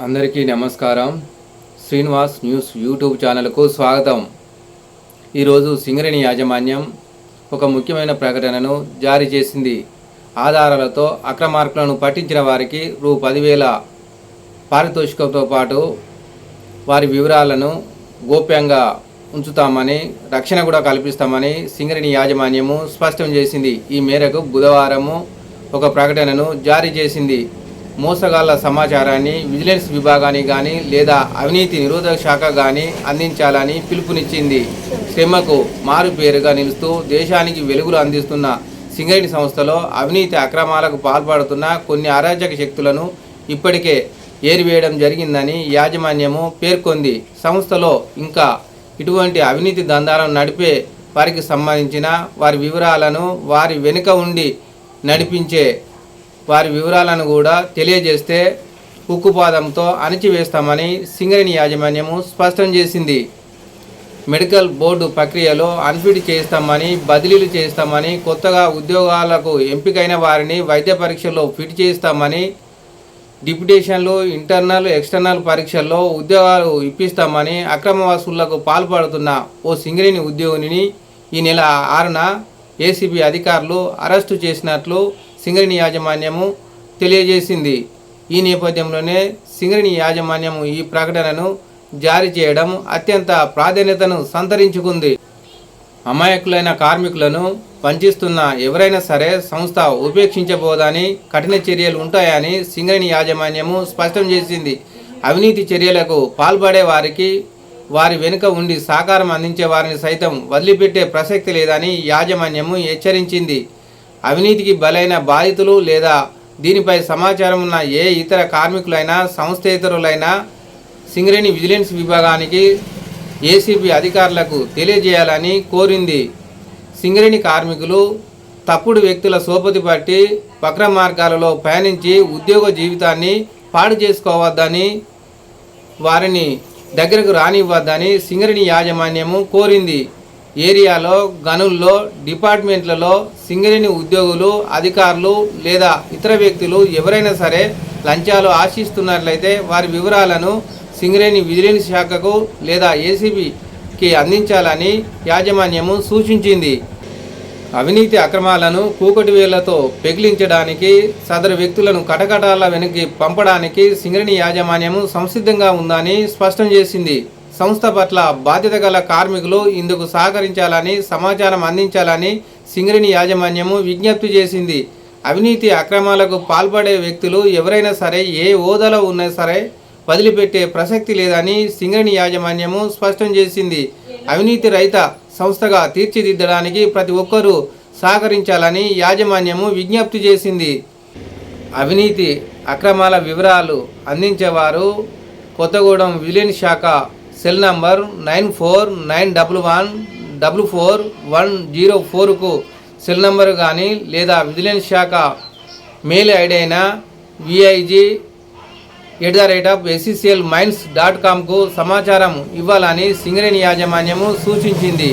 అందరికీ నమస్కారం. Srinivas news YouTube ఛానల్కు స్వాగతం. ఈరోజు సింగరేణి యాజమాన్యం ఒక ముఖ్యమైన ప్రకటనను జారీ చేసింది. ఆధారాలతో అక్రమార్కులను పట్టించిన వారికి రూ. పదివేల పారితోషికంతో పాటు వారి వివరాలను గోప్యంగా ఉంచుతామని రక్షణ కూడా కల్పిస్తామని సింగరేణి యాజమాన్యము స్పష్టం చేసింది. ఈ మేరకు బుధవారము ఒక ప్రకటనను జారీ చేసింది. మోసగాళ్ళ సమాచారాన్ని విజిలెన్స్ విభాగానికి కానీ లేదా అవినీతి నిరోధక శాఖ కానీ అందించాలని పిలుపునిచ్చింది. శ్రమకు మారుపేరుగా నిలుస్తూ దేశానికి వెలుగులు అందిస్తున్న సింగరేణి సంస్థలో అవినీతి అక్రమాలకు పాల్పడుతున్న కొన్ని అరాచక శక్తులను ఇప్పటికే ఏరివేయడం జరిగిందని యాజమాన్యము పేర్కొంది. సంస్థలో ఇంకా ఇటువంటి అవినీతి దందాలను నడిపే వారికి సంబంధించిన వారి వివరాలను వారి వెనుక ఉండి నడిపించే వారి వివరాలను కూడా తెలియజేస్తే ఉక్కుపాదంతో అణిచివేస్తామని సింగరేణి యాజమాన్యము స్పష్టం చేసింది. మెడికల్ బోర్డు ప్రక్రియలో అన్ఫిట్ చేస్తామని బదిలీలు చేస్తామని కొత్తగా ఉద్యోగాలకు ఎంపికైన వారిని వైద్య పరీక్షల్లో ఫిట్ చేస్తామని డిప్యుటేషన్లు ఇంటర్నల్ ఎక్స్టర్నల్ పరీక్షల్లో ఉద్యోగాలు ఇప్పిస్తామని అక్రమ వసూళ్ళకు పాల్పడుతున్న ఓ సింగరేణి ఉద్యోగిని ఈ నెల ఆరున ఏసీబీ అధికారులు అరెస్టు చేసినట్లు సింగరేణి యాజమాన్యము తెలియజేసింది. ఈ నేపథ్యంలోనే సింగరేణి యాజమాన్యము ఈ ప్రకటనను జారీ చేయడం అత్యంత ప్రాధాన్యతను సంతరించుకుంది. అమాయకులైన కార్మికులను వంచిస్తున్న ఎవరైనా సరే సంస్థ ఉపేక్షించబోదని కఠిన చర్యలు ఉంటాయని సింగరేణి యాజమాన్యము స్పష్టం చేసింది. అవినీతి చర్యలకు పాల్పడే వారికి వారి వెనుక ఉండి సహకారం అందించే వారిని సైతం వదిలిపెట్టే ప్రసక్తి లేదని యాజమాన్యము హెచ్చరించింది. అవినీతికి బలైన బాధితులు లేదా దీనిపై సమాచారం ఉన్న ఏ ఇతర కార్మికులైనా సంస్థేతరులైనా సింగరేణి విజిలెన్స్ విభాగానికి ఏసీబీ అధికారులకు తెలియజేయాలని కోరింది. సింగరేణి కార్మికులు తప్పుడు వ్యక్తుల సోపతి పట్టి వక్ర మార్గాలలో పయనించి ఉద్యోగ జీవితాన్ని పాడు చేసుకోవద్దని వారిని దగ్గరకు రానివ్వద్దని సింగరేణి యాజమాన్యము కోరింది. ఏరియాలో గనుల్లో డిపార్ట్మెంట్లలో సింగరేణి ఉద్యోగులు అధికారులు లేదా ఇతర వ్యక్తులు ఎవరైనా సరే లంచాలు ఆశిస్తున్నట్లయితే వారి వివరాలను సింగరేణి విజిలెన్స్ శాఖకు లేదా ఏసీబీకి అందించాలని యాజమాన్యము సూచించింది. అవినీతి అక్రమాలను కూకటి వేళ్ళతో పెగిలించడానికి సదరు వ్యక్తులను కటకటాల వెనక్కి పంపడానికి సింగరేణి యాజమాన్యము సంసిద్ధంగా ఉందని స్పష్టం చేసింది. సంస్థ పట్ల బాధ్యత గల కార్మికులు ఇందుకు సహకరించాలని సమాచారం అందించాలని సింగరేణి యాజమాన్యము విజ్ఞప్తి చేసింది. అవినీతి అక్రమాలకు పాల్పడే వ్యక్తులు ఎవరైనా సరే ఏ హోదాలో ఉన్నా సరే వదిలిపెట్టే ప్రసక్తి లేదని సింగరేణి యాజమాన్యము స్పష్టం చేసింది. అవినీతి రహిత సంస్థగా తీర్చిదిద్దడానికి ప్రతి ఒక్కరూ సహకరించాలని యాజమాన్యము విజ్ఞప్తి చేసింది. అవినీతి అక్రమాల వివరాలు అందించేవారు కొత్తగూడెం విలీన్ శాఖ cell number nine four nine double one double four one zero ఫోర్కు సెల్ నంబర్ కానీ లేదా విజిలెన్స్ శాఖ మెయిల్ ఐడి అయిన VIG at the rate of SCCL mines dot కామ్కు సమాచారం ఇవ్వాలని సింగరేణి యాజమాన్యము సూచించింది.